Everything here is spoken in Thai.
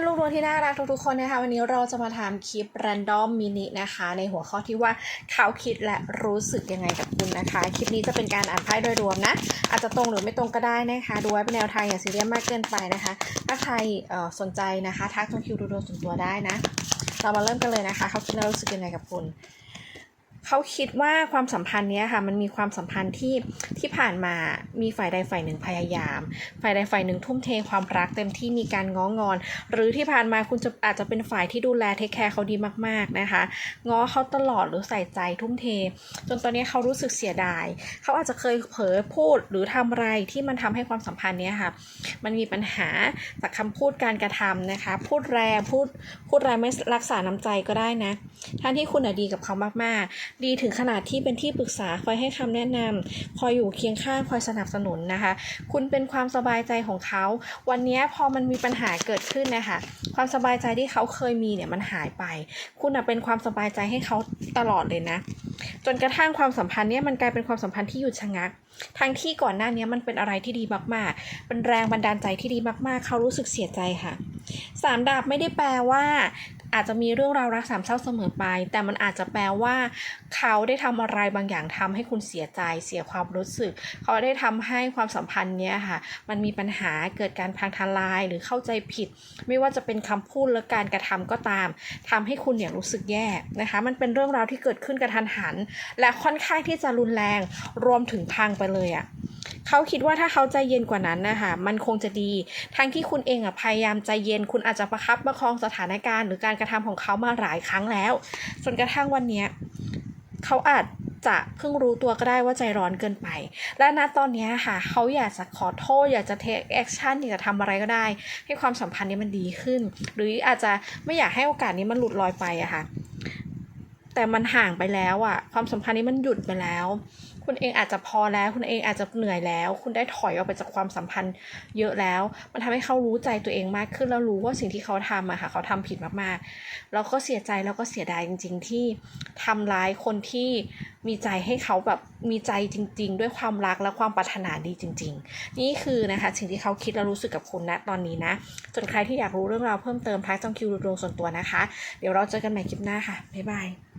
่อนๆลูกดวงที่น่ารักทุกๆคนนะคะ วันนี้เราจะมาทำคลิป random mini นะคะ ในหัวข้อที่ว่าเขาคิดและรู้สึกยังไงกับคุณนะคะ คลิปนี้จะเป็นการอ่านไพ่โดยรวมนะ อาจจะตรงหรือไม่ตรงก็ได้นะคะ ดูไว้เป็นแนวทางอย่าซีเรียสมากเกินไปนะคะ ถ้าใครสนใจนะคะ ทักทางคิวดูดวงส่วนตัวได้นะ เรามาเริ่มกันเลยนะคะ เขาคิดและรู้สึกยังไงกับคุณ เขาคิดว่าความสัมพันธ์เนี้ยค่ะ มันมีความสัมพันธ์ที่ที่ผ่านมามีฝ่ายใดฝ่ายหนึ่งพยายาม ฝ่ายใดฝ่ายหนึ่งทุ่มเทความรักเต็มที่มีการง้องอน หรือที่ผ่านมาคุณจะอาจจะเป็นฝ่ายที่ดูแลเทคแคร์เขาดีมากๆนะคะ ง้อเขาตลอดหรือใส่ใจทุ่มเท จนตอนนี้เขารู้สึกเสียดาย เขาอาจจะเคยเผลอพูดหรือทำอะไรที่มันทำให้ความสัมพันธ์เนี้ยค่ะ มันมีปัญหาจากคำพูดการกระทำนะคะ พูดแรงพูดพูดแรงไม่รักษาน้ำใจก็ได้นะทั้งที่คุณดีกับเขามากๆดีถึงขนาดที่เป็นที่ปรึกษาคอยให้คำแนะนำคอยอยู่เคียงข้างคอยสนับสนุนนะคะ คุณเป็นความสบายใจของเขา วันนี้พอมันมีปัญหาเกิดขึ้นนะคะความสบายใจที่เขาเคยมีเนี่ยมันหายไป คุณอะเป็นความสบายใจให้เขาตลอดเลยนะ จนกระทั่งความสัมพันธ์เนี่ยมันกลายเป็นความสัมพันธ์ที่หยุดชะงัก ทั้งที่ก่อนหน้านี้มันเป็นอะไรที่ดีมากๆ เป็นแรงบันดาลใจที่ดีมากๆ เขารู้สึกเสียใจค่ะสามดาบไม่ได้แปลว่า อาจจะมีเรื่องราวรักสามเศร้าเสมอไป แต่มันอาจจะแปลว่า เขาได้ทำอะไรบางอย่างทำให้คุณเสียใจ เสียความรู้สึก เขาได้ทำให้ความสัมพันธ์เนี้ยค่ะ มันมีปัญหาเกิดการพังทลายหรือเข้าใจผิด ไม่ว่าจะเป็นคำพูดหรือการกระทำก็ตามทำให้คุณเนี่ยรู้สึกแย่นะคะ มันเป็นเรื่องราวที่เกิดขึ้นกระทันหัน และค่อนข้างที่จะรุนแรง รวมถึงพังไปเลยอะ่ะ เขาคิดว่าถ้าเขาใจเย็นกว่านั้นนะคะมันคงจะดี ทั้งที่คุณเองอะพยายามใจเย็น คุณอาจจะประคับประคองสถานการณ์หรือการกระทำของเขามาหลายครั้งแล้วจนกระทั่งวันเนี้ยเขาอาจจะเพิ่งรู้ตัวก็ได้ว่าใจร้อนเกินไป และณตอนนี้ค่ะ เขาอยากจะขอโทษ อยากจะเทคแอคชั่นอยากจะทำอะไรก็ได้ ให้ความสัมพันธ์นี้มันดีขึ้น หรืออาจจะไม่อยากให้โอกาสนี้มันหลุดลอยไปอะค่ะ แต่มันห่างไปแล้วอะความสัมพันธ์นี้มันหยุดไปแล้ว คุณเองอาจจะพอแล้ว คุณเองอาจจะเหนื่อยแล้ว คุณได้ถอยออกไปจากความสัมพันธ์เยอะแล้ว มันทำให้เขารู้ใจตัวเองมากขึ้นแล้วรู้ว่าสิ่งที่เขาทำอะค่ะ เขาทำผิดมากๆ แล้วก็เสียใจแล้วก็เสียดายจริง ๆ ที่ทำร้ายคนที่มีใจให้เขาแบบมีใจจริง ๆ ด้วยความรักและความปรารถนาดีจริง ๆ นี่คือนะคะสิ่งที่เขาคิดและรู้สึกกับคุณณตอนนี้นะส่วนใครที่อยากรู้เรื่องราวเพิ่มเติมทักจองคิวดวงส่วนตัวนะคะ เดี๋ยวเราเจอกันใหม่คลิปหน้าค่ะบ๊ายบาย